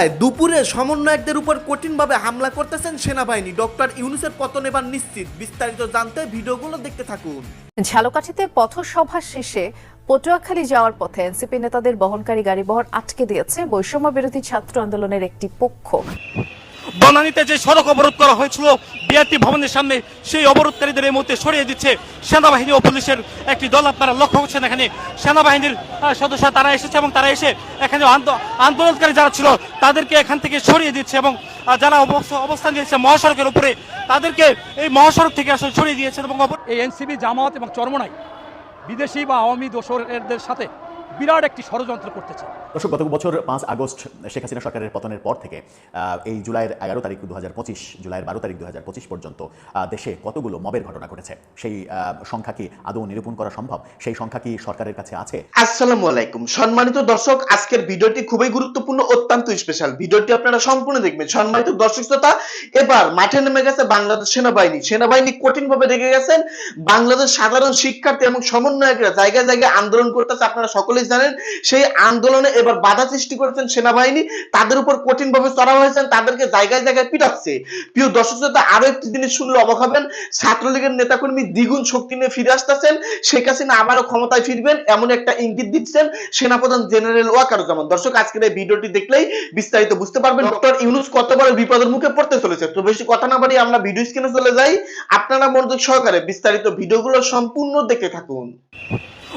জুলায় দুপুরে সমন্বয়কদের উপর কঠিনভাবে হামলা করতেছেন সেনাবাহিনী। ডক্টর ইউনুসের পতন এবার নিশ্চিত। বিস্তারিত জানতে ভিডিওগুলো দেখতে থাকুন। ঝালকাঠিতে পথসভা শেষে পটুয়াখালী যাওয়ার পথে এনসিপি নেতাদের বহনকারী গাড়ি বহর আটকে দিয়েছে বৈষম্য বিরোধী ছাত্র আন্দোলনের একটি পক্ষ। বনানীতে যে সড়ক অবরোধ করা হয়েছিল, বিআরটি ভবনের সামনে সেই অবরোধকারীদের এই মুহূর্তে সরিয়ে দিচ্ছে সেনাবাহিনী ও পুলিশের একটি দল। আপনারা লক্ষ্য করছেন এখানে সেনাবাহিনীর সদস্য তারা এসেছে এবং তারা এসে এখানে আন্দোলনকারী যারা ছিল, তাদেরকে এখান থেকে সরিয়ে দিচ্ছে এবং যারা অবস্থ- অবস্থান নিয়েছে মহাসড়কের উপরে, তাদেরকে এই মহাসড়ক থেকে আসলে সরিয়ে দিয়েছে এবং এই এনসিবি জামাত এবং চরমনাই বিদেশি বা আওয়ামী দোসরদের সাথে বিরাট একটি ষড়যন্ত্র করতেছে দর্শক গত বছর পাঁচ আগস্ট শেখ হাসিনা সরকারের পতনের পর থেকে এই জুলাইয়ের এগারো তারিখ দু হাজার পঁচিশ জুলাইয়ের বারো তারিখ দু হাজার পঁচিশ পর্যন্ত দেশে কতগুলো মবের ঘটনা ঘটেছে? সেই সংখ্যা কি আদৌ নিরূপণ করা সম্ভব? সেই সংখ্যা কি সরকারের কাছে আছে? আসসালামু আলাইকুম। সম্মানিত দর্শক আজকের ভিডিওটি খুবই গুরুত্বপূর্ণ অত্যন্ত স্পেশাল ভিডিওটি আপনারা সম্পূর্ণ দেখবেন। সম্মানিত দর্শক শ্রোতা এবার মাঠে নেমে গেছে বাংলাদেশ সেনাবাহিনী। সেনাবাহিনী কঠিন ভাবে রেগে গেছেন। বাংলাদেশ সাধারণ শিক্ষার্থী এবং সমন্বয়করা জায়গায় জায়গায় আন্দোলন করতেছে আপনারা সকলেই জানেন সেই আন্দোলনে এবার বাধা সৃষ্টি করেছেন সেনাবাহিনী তাদের উপর কঠিন ভাবে চড়া হয়েছেন তাদেরকে জায়গায় জায়গায় পিটাচ্ছে। প্রিয় দর্শক শ্রোতা আরও একটি জিনিস শুনলে অবাক হবেন ছাত্রলীগের নেতাকর্মী দ্বিগুণ শক্তি নিয়ে ফিরে আসতেছেন শেখ হাসিনা আবারও ক্ষমতায় ফিরবেন এমন একটা ইঙ্গিত দিচ্ছেন সেনাপ্রধান জেনারেল ওয়াকারুজ্জামান। দর্শক আজকের এই ভিডিওটি দেখলেই বিস্তারিত বুঝতে পারবেন। ডক্টর ইউনুস কত বড় বিপদের মুখে পড়তে চলেছে। তো বেশি কথা না বাড়িয়ে আমরা ভিডিও স্ক্রিনে চলে যাই। আপনারা মনোযোগ সহকারে বিস্তারিত ভিডিওগুলো সম্পূর্ণ দেখে থাকুন।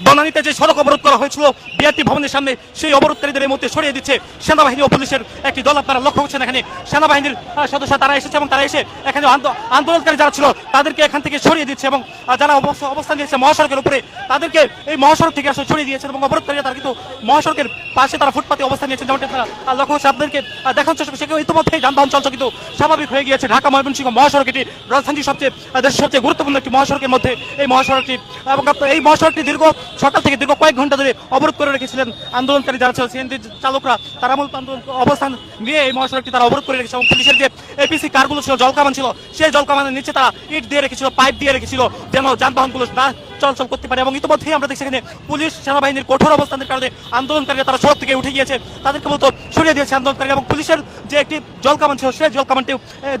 বনানীতে যে সড়ক অবরোধ করা হয়েছিল বিআরটি ভবনের সামনে সেই অবরোধকারীদের এই মুহূর্তে সরিয়ে দিচ্ছে সেনাবাহিনী ও পুলিশের একটি দল। আপনারা লক্ষ্য করছেন এখানে সেনাবাহিনীর সদস্য তারা এসেছে এবং তারা এসে এখানে আন্দো- আন্দোলনকারী যারা ছিল তাদেরকে এখান থেকে সরিয়ে দিচ্ছে এবং যারা অবস্থ- অবস্থান নিয়েছে মহাসড়কের উপরে তাদেরকে এই মহাসড়ক থেকে আসলে সরিয়ে দিয়েছে এবং অবরোধকারীরা তারা কিন্তু মহাসড়কের পাশে তারা ফুটপাতে অবস্থান নিয়েছেন যেমনটা আহ, লক্ষ্য করছে আপনাদেরকে আহ, দেখানোর চেষ্টা করছি ইতিমধ্যে যানবাহন চলাচল কিন্তু স্বাভাবিক হয়ে গিয়েছে। ঢাকা ময়মনসিংহ মহাসড়ক এটি রাজধানীর সবচেয়ে দেশের সবচেয়ে গুরুত্বপূর্ণ একটি মহাসড়কের মধ্যে এই মহাসড়কটি এবং এই মহাসড়কটি দীর্ঘ সকাল থেকে দীর্ঘ কয়েক ঘণ্টা ধরে অবরোধ করে রেখেছিলেন আন্দোলনকারী যারা ছিল সিএনজি চালকরা, তারা মূলত আন্দোলন অবস্থান নিয়ে এই মহাসড়কটি তারা অবরোধ করে রেখেছে এবং পুলিশের যে এপিসি কারগুলো ছিল, জলকামান ছিল, সেই জলকামানের নিচে তারা ইট দিয়ে রেখেছিল, পাইপ দিয়ে রেখেছিল, যেন যানবাহনগুলো না চলাচল করতে পারে এবং ইতিমধ্যেই আমরা দেখছি এখানে পুলিশ সেনাবাহিনীর কঠোর অবস্থানের কারণে আন্দোলনকারীরা তারা সড়ক থেকে উঠে গিয়েছে, তাদেরকে মূলত সরিয়ে দিয়েছে আন্দোলনকারী এবং পুলিশের যে একটি জলকামান ছিল, সেই জলকামানটি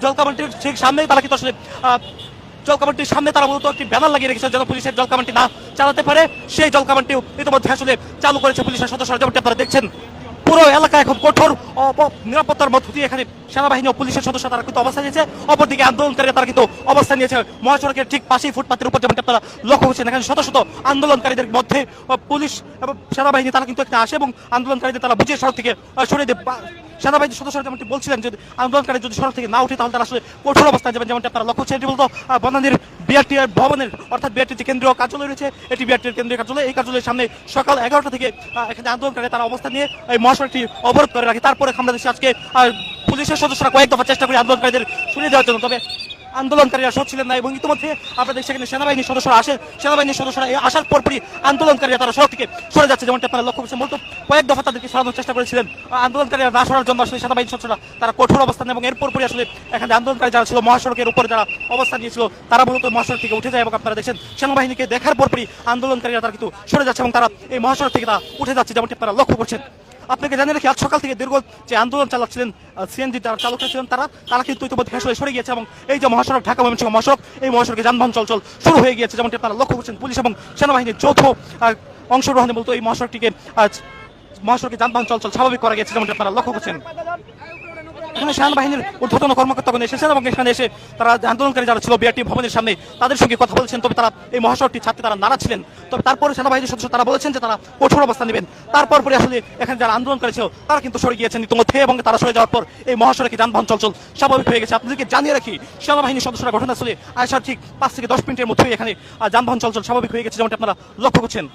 জলকামানটির ঠিক সামনেই তারা কিন্তু আসলে জলকামানটির সামনে তারা মূলত একটি ব্যানার লাগিয়ে রেখেছে যেন পুলিশের জলকামানটি না চালাতে পারে। সেই জলকামানটিও ইতিমধ্যে আসলে চালু করেছে পুলিশের সদস্যরা, যেমনটি আপনারা দেখছেন। পুরো এলাকা এখন কঠোর নিরাপত্তার মধ্য দিয়ে এখানে সেনাবাহিনী ও পুলিশের সদস্য তারা কিন্তু অবস্থান নিয়েছে। অপরদিকে আন্দোলনকারীরা তারা কিন্তু অবস্থান নিয়েছে। মহাসড়কের ঠিক পাশেই ফুটপাতের উপর, যেমনটি আপনারা লক্ষ্য করছেন, এখানে শত শত আন্দোলনকারীদের মধ্যে পুলিশ এবং সেনাবাহিনী তারা কিন্তু একটা আসে এবং আন্দোলনকারীদের তারা বুঝিয়ে সড়ক থেকে সরিয়ে দেয়। সেনাবাহিনীর সদস্যরা যেমনটি বলছিলেন যদি আন্দোলনকারী যদি সড়ক থেকে না উঠে, তাহলে তারা আসলে কঠোর অবস্থায় যাবেন, যেমনটি আপনারা লক্ষ্য হচ্ছে বলতো বনানীর বিআরটি ভবনের, অর্থাৎ বিআরটি যে কেন্দ্রীয় কার্যালয় রয়েছে। এটি বিআরটির কেন্দ্রীয় কার্যালয়। এই কার্যালয়ের সামনে সকাল এগারোটা থেকে এখানে আন্দোলনকারী তারা অবস্থান নিয়ে এই মহাসড়কটি অবরোধ করে রাখে। তারপরে আমরা দেখছি আজকে পুলিশের সদস্যরা কয়েক দফা চেষ্টা করে আন্দোলনকারীদের শুনে দেওয়ার জন্য। তবে আন্দোলনকারীরা সচ্ছিলেন না এবং ইতিমধ্যে দেখছি এখানে সেনাবাহিনীর সদস্যরা আসে। সেনাবাহিনীর সদস্যরা আসার পরপরই আন্দোলনকারীরা তারা সড়ক থেকে সরে যাচ্ছে। যেমনটি আপনারা লক্ষ্য করছেন, মূলত কয়েক দফা তাদেরকে সরানোর চেষ্টা করেছিলেন। আন্দোলনকারীরা না সরার জন্য আসলে সেনাবাহিনীর সদস্যরা তারা কঠোর অবস্থান এবং এর পরপরই আসলে এখানে আন্দোলনকারী যারা ছিল, মহাসড়কের উপরে যারা অবস্থান নিয়েছিল, তারা মূলত মহাসড়ক থেকে উঠে যায় এবং আপনারা দেখছেন সেনাবাহিনীকে দেখার পরপরই আন্দোলনকারীরা তারা কিন্তু সরে যাচ্ছে এবং তারা এই মহাসড়ক থেকে তারা উঠে যাচ্ছে। যেমনটি আপনারা লক্ষ্য করছেন। আপনাকে জানিয়ে রাখি, আজ সকাল থেকে দীর্ঘ যে আন্দোলন চালাচ্ছিলেন সিএনজি তারা চালক ছিলেন তারা তারা কিন্তু ইতিমধ্যে ফেসলে সরে গিয়েছে এবং এই যে মহাসড়ক, ঢাকা ময়মনসিংহ মহাসড়ক, এই মহাসড়কে যানবাহন চলাচল শুরু হয়ে গিয়েছে। যেমনটি আপনারা লক্ষ্য করছেন, পুলিশ এবং সেনাবাহিনীর যৌথ অংশগ্রহণে বলতো এই মহাসড়কটিকে আজ মহাসড়কে যানবাহন চলাচল স্বাভাবিক করা গেছে যেমনটি আপনারা লক্ষ্য করছেন। এখানে সেনাবাহিনীর ঊর্ধ্বতন কর্মকর্তাগণ এসেছেন এবং এখানে এসে তারা আন্দোলনকারী যারা ছিল, বিআরটি ভবনের সামনে তাদের সঙ্গে কথা বলছেন। তবে তারা এই মহাসড়কটি ছাড়তে তারা নারাজ ছিলেন। তবে তারপরে সেনাবাহিনীর সদস্য তারা বলেছেন যে তারা কঠোর অবস্থান নেবেন। তারপর পরে আসলে এখানে যারা আন্দোলনকারী ছিল, তারা কিন্তু সরে গিয়েছেন ইতিমধ্যে এবং তারা সরে যাওয়ার পর এই মহাসড়কে যানবাহন চলাচল স্বাভাবিক হয়ে গেছে। আপনাদেরকে জানিয়ে রাখি, সেনাবাহিনীর সদস্যরা ঘটনাস্থলে আসার ঠিক পাঁচ থেকে দশ মিনিটের মধ্যেই এখানে যানবাহন চলাচল স্বাভাবিক হয়ে গেছে, যেমনটি আপনারা লক্ষ্য করছেন।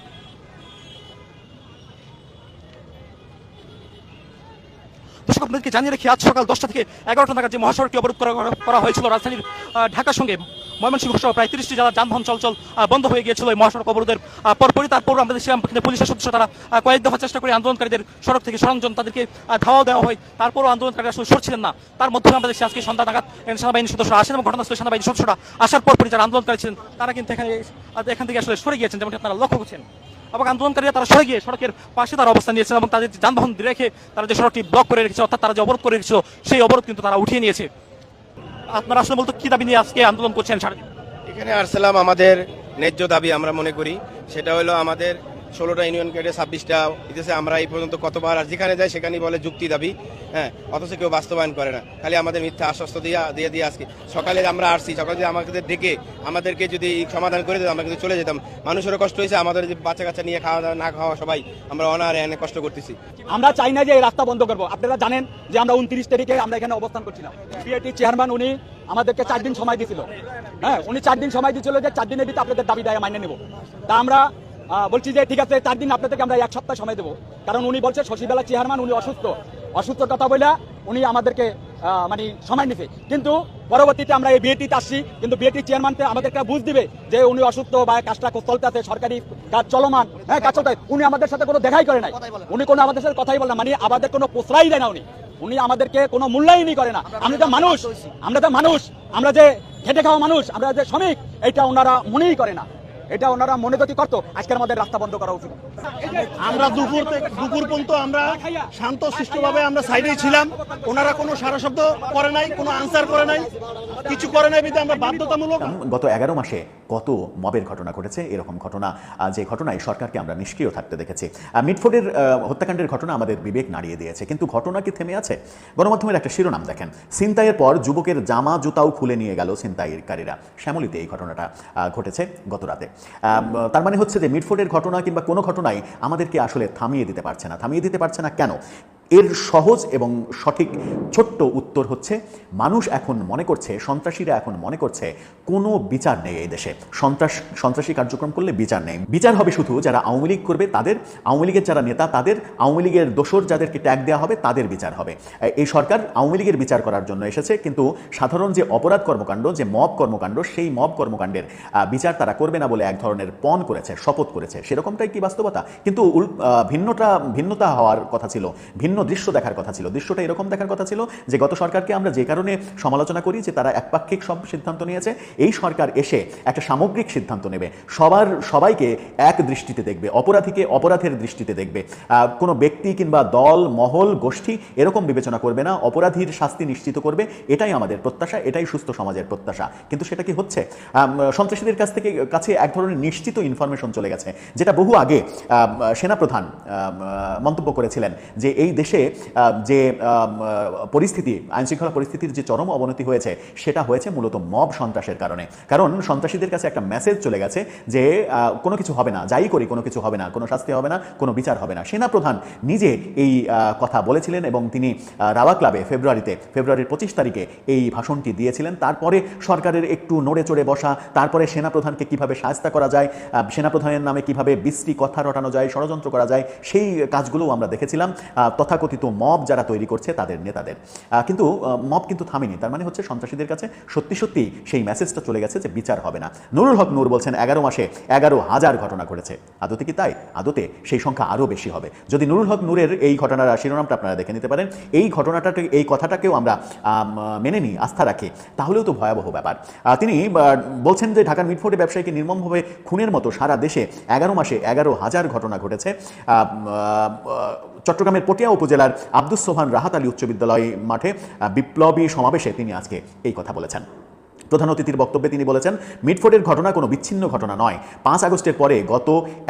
দর্শক আপনাদেরকে জানিয়ে রাখি, আজ সকাল দশটা থেকে এগারোটা নাগাদ যে মহাসড়কটি অবরোধ করা হয়েছিল রাজধানীর ঢাকার সঙ্গে ময়মনসিংহ সহ প্রায় তিরিশটি জেলার যানবাহন চলাচল বন্ধ হয়ে গিয়েছিল এই মহাসড়ক অবরোধের পরপরই তারপর আমরা দেখছিলাম পুলিশের সদস্য তারা কয়েক দফা চেষ্টা করে আন্দোলনকারীদের সড়ক থেকে সরানোর জন্য তাদেরকে ধাওয়া দেওয়া হয়। তারপরও আন্দোলনকারীরা আসলে সরছিলেন না। তার মধ্যে আমরা দেখছি আজকে সন্ধ্যা নাগাদ সেনাবাহিনীর সদস্যরা আসেন এবং ঘটনাস্থলে সেনাবাহিনীর সদস্যরা আসার পরপরই যারা আন্দোলনকারী ছিলেন, তারা কিন্তু এখানে এখান থেকে আসলে সরে গিয়েছেন, যেমনটি আপনারা লক্ষ্য করছেন। এবং আন্দোলনকারীরা তারা সরে গিয়ে সড়কের পাশে তারা অবস্থান নিয়েছেন এবং তাদের যানবাহন রেখে তারা যে সড়কটি ব্লক করে রেখেছে, অর্থাৎ তারা যে অবরোধ করে রেখেছিল, সেই অবরোধ কিন্তু তারা উঠিয়ে নিয়েছে। আপনারা আসলে বলতো কি দাবি নিয়ে আজকে আন্দোলন করছেন এখানে আর আমাদের ন্যায্য দাবি আমরা মনে করি। সেটা হলো আমাদের ষোলোটা ইউনিয়ন কেটে ছাব্বিশটা দিতেছে। আমরা এই পর্যন্ত কতবার আর যেখানে যাই সেখানেই বলে যুক্তি দাবি হ্যাঁ অথচ কেউ বাস্তবায়ন করে না। খালি আমাদের মিথ্যা আশ্বস্ত দিয়ে দিয়ে দিয়ে আজকে। সকালে আমরা আসছি, সকালে যদি আমাদের ডেকে আমাদেরকে যদি সমাধান করে দিত আমরা কিন্তু চলে যেতাম। মানুষেরও কষ্ট হয়েছে, আমাদের যে বাচ্চা কাচ্চা নিয়ে খাওয়া দাওয়া, না খাওয়া সবাই আমরা অনারে এনে কষ্ট করতেছি। আমরা চাই না যে এই রাস্তা বন্ধ করব। আপনারা জানেন যে আমরা উনত্রিশ তারিখে আমরা এখানে অবস্থান করছিলাম। বিএটি চেয়ারম্যান উনি আমাদেরকে চার দিন সময় দিয়েছিল হ্যাঁ উনি চার দিন সময় দিয়েছিল যে চার দিনের ভিতরে আপনাদের দাবি দায় মাইনে নেব। তা আমরা বলছি যে ঠিক আছে চার দিন আপনাদেরকে আমরা এক সপ্তাহ সময় দেবো। কারণ উনি বলছে শশীবেলা চেয়ারম্যান উনি অসুস্থ। অসুস্থ কথা বলে উনি আমাদেরকে মানে সময় নিছে। কিন্তু পরবর্তীতে আমরা এই বিএটিতে আসছি কিন্তু বিএটি চেয়ারম্যানকে আমাদেরকে বুঝ দিবে যে উনি অসুস্থ বা কাজটা চলতে আছে সরকারি কাজ চলমান হ্যাঁ কাজ চলতে উনি আমাদের সাথে কোনো দেখাই করে নাই। উনি কোনো আমাদের সাথে কথাই বলে না। মানে আমাদের কোনো প্রশ্রয় দেয় না উনি। উনি আমাদেরকে কোনো মূল্যায়নই করে না। আমরা তো মানুষ। আমরা তো মানুষ। আমরা যে খেটে খাওয়া মানুষ আমরা যে শ্রমিক এটা ওনারা মনেই করে না। এটা ওনারা মনে করতে করতো। আজকের আমাদের রাস্তা বন্ধ করা উচিত। আমরা দুপুর দুপুর পর্যন্ত আমরা শান্ত শিষ্টভাবে আমরা সাইডেই ছিলাম। ওনারা কোনো সারা শব্দ করে নাই কোনো আনসার করে নাই। কিছু করে নাই বিধে আমরা বাধ্যতামূলক। গত এগারো মাসে কত মবের ঘটনা ঘটেছে, এরকম ঘটনা যে ঘটনায় সরকারকে আমরা নিষ্ক্রিয় থাকতে দেখেছি। মিটফোর্ডের হত্যাকাণ্ডের ঘটনা আমাদের বিবেক নাড়িয়ে দিয়েছে, কিন্তু ঘটনা কি থেমে আছে? গণমাধ্যমের একটা শিরোনাম দেখেন। ছিনতাইয়ের পর যুবকের জামা, জুতাও খুলে নিয়ে গেল ছিনতাইকারীরা। শ্যামলিতে এই ঘটনাটা ঘটেছে গত রাতে। তার মানে হচ্ছে যে মিটফোর্ডের ঘটনা কিংবা কোনো ঘটনাই আমাদেরকে আসলে থামিয়ে দিতে পারছে না। থামিয়ে দিতে পারছে না কেন? এর সহজ এবং সঠিক ছোট্ট উত্তর হচ্ছে, মানুষ এখন মনে করছে, সন্ত্রাসীরা এখন মনে করছে, কোনো বিচার নেই এই দেশে। সন্ত্রাস, সন্ত্রাসী কার্যক্রম করলে বিচার নেই। বিচার হবে শুধু যারা আওয়ামী লীগ করবে, তাদের, আওয়ামী লীগের যারা নেতা, তাদের, আওয়ামী লীগের দোসর যাদেরকে ট্যাগ দেওয়া হবে, তাদের বিচার হবে। এই সরকার আওয়ামী লীগের বিচার করার জন্য এসেছে, কিন্তু সাধারণ যে অপরাধ কর্মকাণ্ড, যে মব কর্মকাণ্ড, সেই মব কর্মকাণ্ডের বিচার তারা করবে না বলে এক ধরনের পণ করেছে, শপথ করেছে। সেরকমটাই কি বাস্তবতা? কিন্তু ভিন্নটা, ভিন্নতা হওয়ার কথা ছিল। ভিন্ন দৃশ্য দেখার কথা ছিল। দৃশ্যটা এরকম দেখার কথা ছিল যে গত সরকারকে আমরা যে কারণে সমালোচনা করি যে তারা একপাক্ষিক সব সিদ্ধান্ত নিয়েছে, এই সরকার এসে একটা সামগ্রিক সিদ্ধান্ত নেবে। সবার, সবাইকে এক দৃষ্টিতে দেখবে, অপরাধীকে অপরাধের দৃষ্টিতে দেখবে। কোনো ব্যক্তি কিংবা দল, মহল, গোষ্ঠী এরকম বিবেচনা করবে না, অপরাধীর শাস্তি নিশ্চিত করবে, এটাই আমাদের প্রত্যাশা, এটাই সুস্থ সমাজের প্রত্যাশা। কিন্তু সেটা কি হচ্ছে? সন্ত্রাসীদের কাছ থেকে কাছে এক ধরনের নিশ্চিত ইনফরমেশন চলে গেছে, যেটা বহু আগে সেনাপ্রধান মন্তব্য করেছিলেন যে এই দেশে আম, যে পরিস্থিতি আইনশৃঙ্খলা পরিস্থিতির যে চরম অবনতি হয়েছে সেটা হয়েছে মূলত মব সন্ত্রাসের কারণে। কারণ সন্ত্রাসীদের কাছে একটা মেসেজ চলে গেছে যে কোনো কিছু হবে না যাই করি কোনো কিছু হবে না কোনো শাস্তি হবে না কোনো বিচার হবে না। সেনাপ্রধান নিজে এই কথা বলেছিলেন এবং তিনি রাওয়া ক্লাবে ফেব্রুয়ারিতে ফেব্রুয়ারির পঁচিশ তারিখে এই ভাষণটি দিয়েছিলেন। তারপরে সরকারের একটু নড়ে চড়ে বসা তারপরে সেনাপ্রধানকে কীভাবে সাহায্য করা যায় সেনাপ্রধানের নামে কীভাবে বিশ্রী কথা রটানো যায় ষড়যন্ত্র করা যায় সেই কাজগুলোও আমরা দেখেছিলাম। আহ, তথাকথিত মব যারা তৈরি করছে তাদের নেতাদের। কিন্তু মব কিন্তু থামেনি। তার মানে হচ্ছে সন্ত্রাসীদের কাছে সত্যি সত্যি সেই মেসেজটা চলে গেছে যে বিচার হবে না। নুরুল হক নূর বলছেন, এগারো মাসে এগারো হাজার ঘটনা ঘটেছে। আদতে কি তাই? আদতে সেই সংখ্যা আরও বেশি হবে। যদি নুরুল হক নূরের এই ঘটনার শিরোনামটা আপনারা দেখে নিতে পারেন, এই ঘটনাটাকে, এই কথাটাকেও আমরা মেনে নিই, আস্থা রাখি। তাহলেও তো ভয়াবহ ব্যাপার। তিনি বলছেন যে ঢাকার মিটফোর্টে ব্যবসায়ীকে নির্মমভাবে খুনের মতো সারা দেশে এগারো মাসে এগারো হাজার ঘটনা ঘটেছে। চট্টগ্রামের পটিয়া উপজেলার আব্দুস সোহান রাহাত আলী উচ্চ বিদ্যালয় মাঠে বিপ্লবী সমাবেশে তিনি আজকে এই কথা বলেছেন। প্রধান অতিথির বক্তব্যে তিনি বলেছেন মিটফোর্ডের ঘটনা কোনো বিচ্ছিন্ন ঘটনা নয়। পাঁচ আগস্টের পরে গত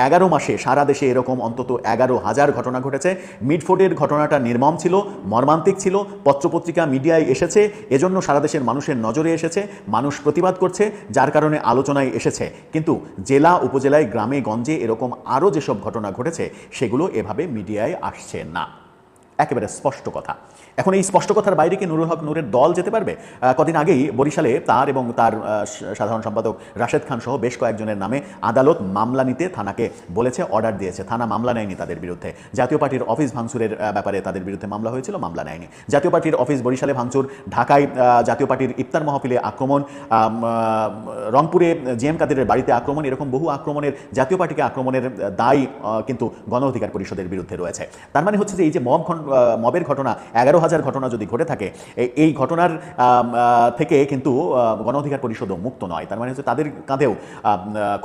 এগারো মাসে সারা দেশে এরকম অন্তত এগারো হাজার ঘটনা ঘটেছে। মিটফোর্ডের ঘটনাটা নির্মম ছিল, মর্মান্তিক ছিল, পত্রপত্রিকা, মিডিয়ায় এসেছে, এজন্য সারা দেশের মানুষের নজরে এসেছে, মানুষ প্রতিবাদ করছে, যার কারণে আলোচনায় এসেছে। কিন্তু জেলা, উপজেলায়, গ্রামে, গঞ্জে এরকম আরও যেসব ঘটনা ঘটেছে, সেগুলো এভাবে মিডিয়ায় আসছে না। একেবারে স্পষ্ট কথা। এখন এই স্পষ্ট কথার বাইরে কি নুরুল হক নূরের দল যেতে পারবে? কদিন আগেই বরিশালে তার এবং তার সাধারণ সম্পাদক রাশেদ খান সহ বেশ কয়েকজনের নামে আদালত মামলা নিতে থানাকে বলেছে, অর্ডার দিয়েছে। থানা মামলা নেয়নি তাদের বিরুদ্ধে। জাতীয় পার্টির অফিস ভাঙচুরের ব্যাপারে তাদের বিরুদ্ধে মামলা হয়েছিল, মামলা নেয়নি। জাতীয় পার্টির অফিস বরিশালে ভাঙচুর, ঢাকায় জাতীয় পার্টির ইফতার মহফিলে আক্রমণ রংপুরে জি এম কাদেরের বাড়িতে আক্রমণ, এরকম বহু আক্রমণের, জাতীয় পার্টিকে আক্রমণের দায় কিন্তু গণ অধিকার পরিষদের বিরুদ্ধে রয়েছে। তার মানে হচ্ছে যে এই যে মব মবের ঘটনা, এগারো হাজার ঘটনা যদি ঘটে থাকে এই ঘটনার থেকে কিন্তু গণ অধিকার পরিষদও মুক্ত নয়। তার মানে হচ্ছে তাদের কাঁধেও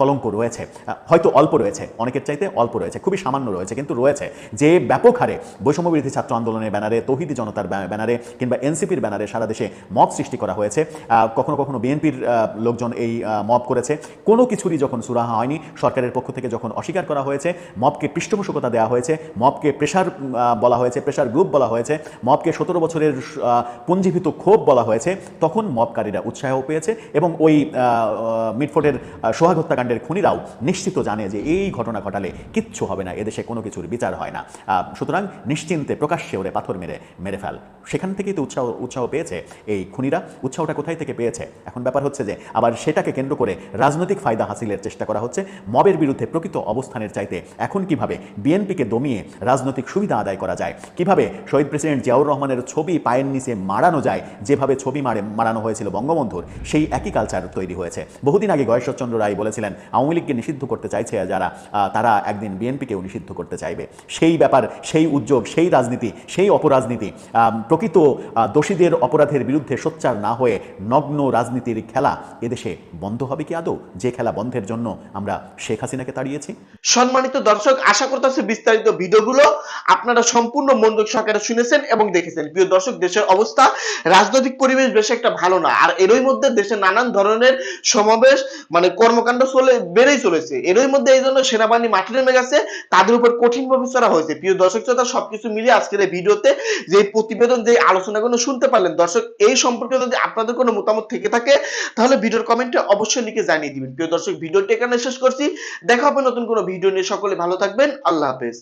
কলঙ্ক রয়েছে। হয়তো অল্প রয়েছে, অনেকের চাইতে অল্প রয়েছে, খুবই সামান্য রয়েছে, কিন্তু রয়েছে। যে ব্যাপক হারে বৈষম্য বিরোধী ছাত্র আন্দোলনের ব্যানারে, তহিদি জনতার ব্যানারে, কিংবা এনসিপির ব্যানারে সারা দেশে মব সৃষ্টি করা হয়েছে। কখনো কখনো বিএনপির লোকজন এই মব করেছে। কোনো কিছুরই যখন সুরাহা হয়নি, সরকারের পক্ষ থেকে যখন অস্বীকার করা হয়েছে, মবকে পৃষ্ঠপোষকতা দেওয়া হয়েছে, মবকে প্রেশার বলা হয়েছে প্রেশার গ্রুপ বলা হয়েছে। মবকে সতেরো বছরের পুঞ্জীভূত ক্ষোভ বলা হয়েছে। তখন মবকারীরা উৎসাহ পেয়েছে এবং ওই আহ, সোহাগ হত্যাকাণ্ডের খুনিরাও নিশ্চিত জানে যে এই ঘটনা ঘটালে কিচ্ছু হবে না এদেশে কোনো কিছুর বিচার হয় না। সুতরাং নিশ্চিন্তে প্রকাশ্যে ওরে পাথর মেরে মেরে ফেল। সেখান থেকেই তো উৎসাহ উৎসাহ পেয়েছে এই খুনিরা। উৎসাহটা কোথায় থেকে পেয়েছে? এখন ব্যাপার হচ্ছে যে আবার সেটাকে কেন্দ্র করে রাজনৈতিক ফায়দা হাসিলের চেষ্টা করা হচ্ছে। মবের বিরুদ্ধে প্রকৃত অবস্থানের চাইতে এখন কীভাবে বিএনপিকে দমিয়ে রাজনৈতিক সুবিধা আদায় করা যায় কীভাবে শহীদ প্রেসিডেন্ট জিয়াউর রহমানের ছবি পায়ের নিচে মারানো যায়, যেভাবে ছবি মারে মারানো হয়েছিল বঙ্গবন্ধুর, সেই একই কালচার তৈরি হয়েছে। বহুদিন আগে গয়েশ্বরচন্দ্র রায় বলেছিলেন, আওয়ামী লীগকে নিষিদ্ধ করতে চাইছে যারা তারা একদিন বিএনপিকেও নিষিদ্ধ করতে চাইবে। সেই ব্যাপার, সেই উদ্যোগ, সেই রাজনীতি, সেই অপরাজনীতি প্রকৃত দোষীদের অপরাধের বিরুদ্ধে সোচ্চার না হয়ে নগ্ন রাজনীতির খেলা এদেশে বন্ধ হবে কি আদৌ? যে খেলা বন্ধের জন্য আমরা শেখ হাসিনাকে তাড়িয়েছি? সম্মানিত দর্শক, আশা করতেছি বিস্তারিত ভিডিওগুলো আপনারা সম্পূর্ণ মনোযোগ সহকারে শুনেছেন এবং দেখেছেন। প্রিয় দর্শক, দেশের অবস্থা, রাজনৈতিক পরিবেশ বেশ একটা ভালো না। আর এরই মধ্যে দেশে নানান ধরনের সমাবেশ মানে কর্মকাণ্ড চলে, বেড়েই চলেছে। এরই মধ্যে এই জন্য সেনাবাহিনী মাঠে নেমে গেছে। তাদের উপর কঠিন চড়া হয়েছে। প্রিয় দর্শক শ্রোতা, সবকিছু মিলিয়ে আজকের এই ভিডিওতে যে প্রতিবেদন, যে আলোচনাগুলো শুনতে পারলেন, দর্শক, এই সম্পর্কে যদি আপনাদের কোনো মতামত থেকে থাকে, তাহলে ভিডিওর কমেন্টে অবশ্যই লিখে জানিয়ে দিবেন। প্রিয় দর্শক, ভিডিওটি এখানে শেষ করছি। দেখা হবে নতুন কোনো ভিডিও নিয়ে। সকলে ভালো থাকবেন। আল্লাহ হাফেজ।